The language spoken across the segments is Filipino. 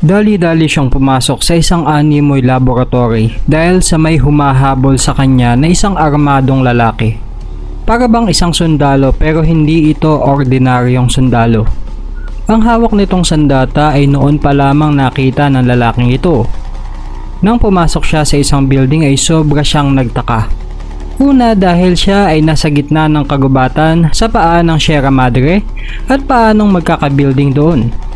Dali-dali siyang pumasok sa isang animoy laboratory dahil sa may humahabol sa kanya na isang armadong lalaki. Para bang isang sundalo pero hindi ito ordinaryong sundalo. Ang hawak nitong sandata ay noon pa lamang nakita ng lalaking ito. Nang pumasok siya sa isang building ay sobra siyang nagtaka. Una dahil siya ay nasa gitna ng kagubatan sa paa ng Sierra Madre at paanong magkakabuilding doon.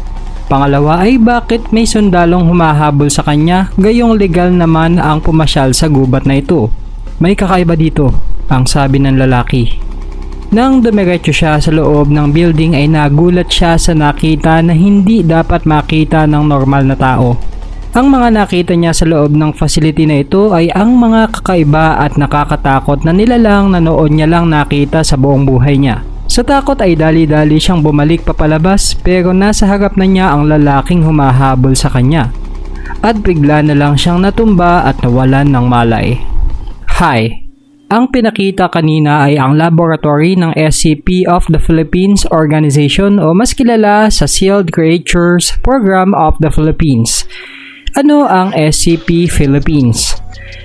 Pangalawa ay bakit may sundalong humahabol sa kanya gayong legal naman ang pumasyal sa gubat na ito. May kakaiba dito, ang sabi ng lalaki. Nang dumiretso siya sa loob ng building ay nagulat siya sa nakita na hindi dapat makita ng normal na tao. Ang mga nakita niya sa loob ng facility na ito ay ang mga kakaiba at nakakatakot na nilalang na noon niya lang nakita sa buong buhay niya. Sa takot ay dali-dali siyang bumalik papalabas pero nasa harap na niya ang lalaking humahabol sa kanya. At bigla na lang siyang natumba at nawalan ng malay. Hi! Ang pinakita kanina ay ang laboratory ng SCP of the Philippines Organization o mas kilala sa Sealed Creatures Program of the Philippines. Ano ang SCP Philippines?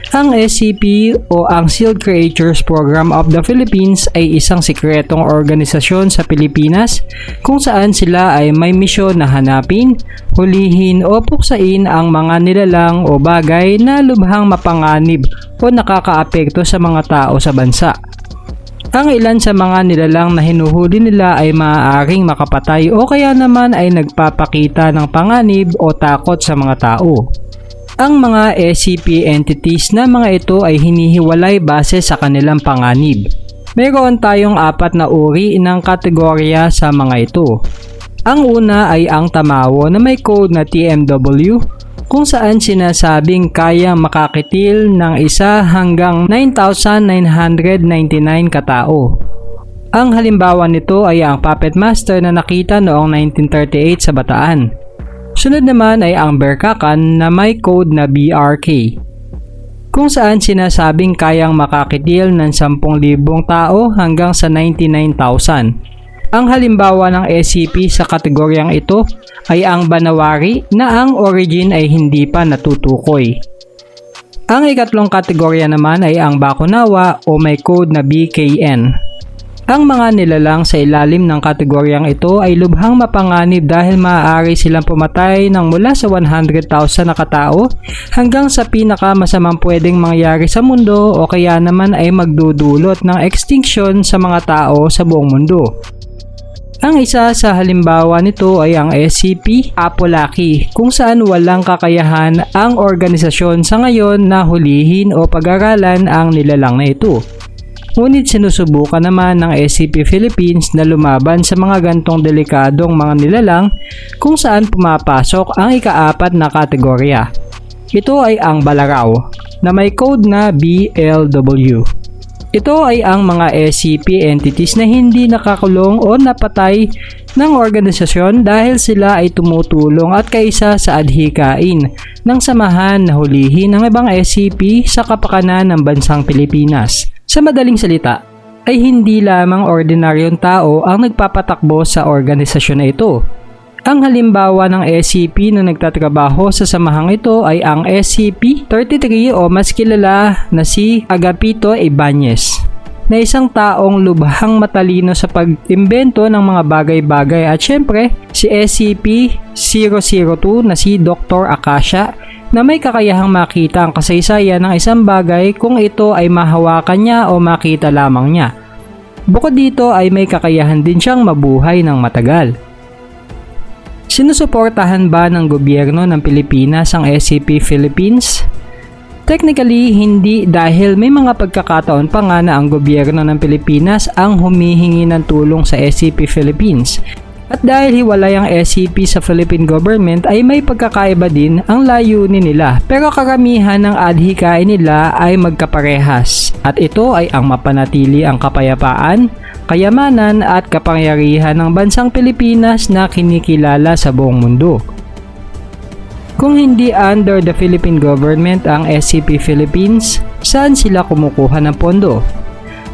Ang SCP o ang Sealed Creatures Program of the Philippines ay isang sikretong organisasyon sa Pilipinas kung saan sila ay may misyon na hanapin, hulihin o puksain ang mga nilalang o bagay na lubhang mapanganib o nakakaapekto sa mga tao sa bansa. Ang ilan sa mga nilalang na hinuhuli nila ay maaaring makapatay o kaya naman ay nagpapakita ng panganib o takot sa mga tao. Ang mga SCP entities na mga ito ay hinihiwalay base sa kanilang panganib. Mayroon tayong apat na uri ng kategorya sa mga ito. Ang una ay ang tamawo na may code na TMW kung saan sinasabing kayang makakitil ng isa hanggang 9,999 katao. Ang halimbawa nito ay ang Puppet Master na nakita noong 1938 sa Bataan. Sunod naman ay ang Berkakan na may code na BRK kung saan sinasabing kayang makakitil ng 10,000 tao hanggang sa 99,000. Ang halimbawa ng SCP sa kategoryang ito ay ang Banawari na ang origin ay hindi pa natutukoy. Ang ikatlong kategorya naman ay ang Bakunawa o may code na BKN. Ang mga nilalang sa ilalim ng kategoryang ito ay lubhang mapanganib dahil maaari silang pumatay ng mula sa 100,000 na katao hanggang sa pinakamasamang pwedeng mangyari sa mundo o kaya naman ay magdudulot ng extinction sa mga tao sa buong mundo. Ang isa sa halimbawa nito ay ang SCP Apolaki kung saan walang kakayahan ang organisasyon sa ngayon na hulihin o pag-aralan ang nilalang na ito. Ngunit sinusubukan naman ng SCP Philippines na lumaban sa mga gantong delikadong mga nilalang kung saan pumapasok ang ikaapat na kategorya. Ito ay ang Balaraw na may code na BLW. Ito ay ang mga SCP entities na hindi nakakulong o napatay ng organisasyon dahil sila ay tumutulong at kaisa sa adhikain ng samahan na hulihin ng ibang SCP sa kapakanan ng bansang Pilipinas. Sa madaling salita, ay hindi lamang ordinaryong tao ang nagpapatakbo sa organisasyon na ito. Ang halimbawa ng SCP na nagtatrabaho sa samahang ito ay ang SCP-33 o mas kilala na si Agapito Ibanez na isang taong lubhang matalino sa pag-imbento ng mga bagay-bagay at syempre si SCP-002 na si Dr. Akasha na may kakayahang makita ang kasaysayan ng isang bagay kung ito ay mahawakan niya o makita lamang niya. Bukod dito ay may kakayahan din siyang mabuhay ng matagal. Sinusuportahan ba ng gobyerno ng Pilipinas ang SCP Philippines? Technically, hindi dahil may mga pagkakataon pa nga na ang gobyerno ng Pilipinas ang humihingi ng tulong sa SCP Philippines at dahil hiwalay ang SCP sa Philippine government ay may pagkakaiba din ang layunin nila pero karamihan ng adhikain nila ay magkaparehas at ito ay ang mapanatili ang kapayapaan, kayamanan at kapangyarihan ng bansang Pilipinas na kinikilala sa buong mundo. Kung hindi under the Philippine government ang SCP Philippines, saan sila kumukuha ng pondo?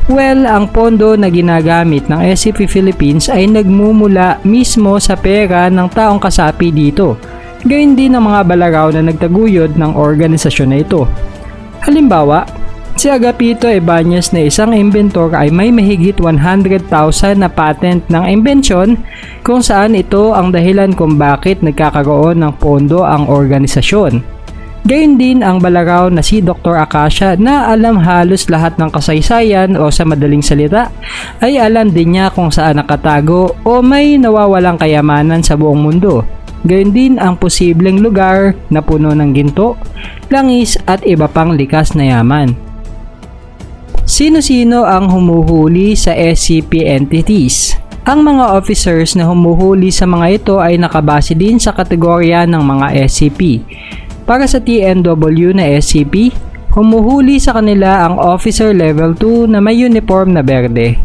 Well, ang pondo na ginagamit ng SCP Philippines ay nagmumula mismo sa pera ng taong kasapi dito. gayon din ang mga balaraw na nagtaguyod ng organisasyon na ito. Halimbawa, si Agapito Ebañez na isang inventor ay may mahigit 100,000 na patent ng inbensyon kung saan ito ang dahilan kung bakit nagkakaroon ng pondo ang organisasyon. Gayun din ang balaraw na si Dr. Akasha na alam halos lahat ng kasaysayan o sa madaling salita ay alam din niya kung saan nakatago o may nawawalang kayamanan sa buong mundo. Gayun din ang posibleng lugar na puno ng ginto, langis at iba pang likas na yaman. Sino-sino ang humuhuli sa SCP entities? Ang mga officers na humuhuli sa mga ito ay nakabase din sa kategorya ng mga SCP. Para sa TNW na SCP, humuhuli sa kanila ang Officer Level 2 na may uniform na berde.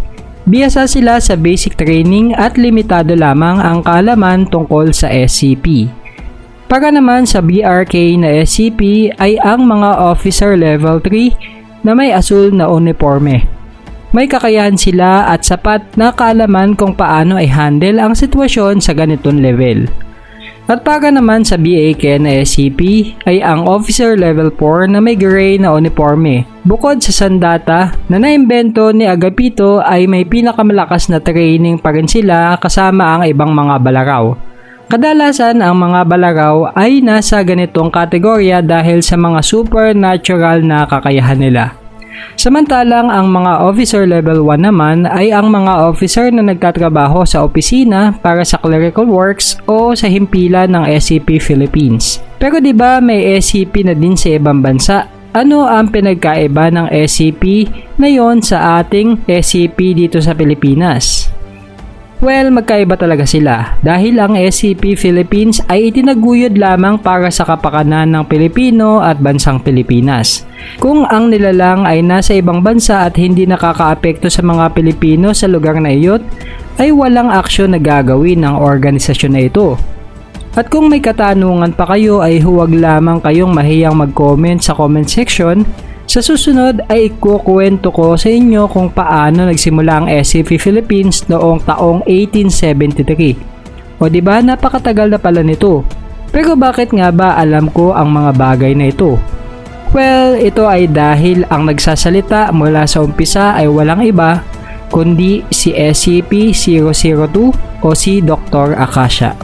Biyasa sila sa basic training at limitado lamang ang kaalaman tungkol sa SCP. Para naman sa BRK na SCP ay ang mga Officer Level 3 na may asul na uniforme. May kakayahan sila at sapat na kaalaman kung paano i-handle ang sitwasyon sa ganitong level. At para naman sa BAK na SCP ay ang Officer Level 4 na may gray na uniforme. Bukod sa sandata na naimbento ni Agapito ay may pinakamalakas na training pa rin sila kasama ang ibang mga balaraw. Kadalasan ang mga balaraw ay nasa ganitong kategorya dahil sa mga supernatural na kakayahan nila. Samantalang ang mga officer level 1 naman ay ang mga officer na nagtatrabaho sa opisina para sa clerical works o sa himpilan ng SCP Philippines. Pero 'di ba may SCP na din sa ibang bansa? Ano ang pinagkaiba ng SCP na yon sa ating SCP dito sa Pilipinas? Well, magkaiba talaga sila dahil ang SCP Philippines ay itinaguyod lamang para sa kapakanan ng Pilipino at bansang Pilipinas. Kung ang nilalang ay nasa ibang bansa at hindi nakakaapekto sa mga Pilipino sa lugar na iyon, ay walang aksyon na gagawin ng organisasyon na ito. At kung may katanungan pa kayo ay huwag lamang kayong mahiyang mag-comment sa comment section sa susunod ay ikukwento ko sa inyo kung paano nagsimula ang SCP Philippines noong taong 1873. O di ba napakatagal na pala nito. Pero bakit nga ba alam ko ang mga bagay na ito? Well, ito ay dahil ang nagsasalita mula sa umpisa ay walang iba kundi si SCP-002 o si Dr. Akasha.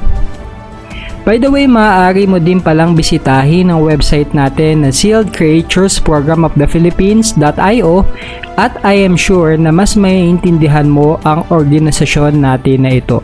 By the way, maaari mo din palang bisitahin ang website natin na Sealed Creatures Program of the Philippines.io at I am sure na mas maiintindihan mo ang organisasyon natin na ito.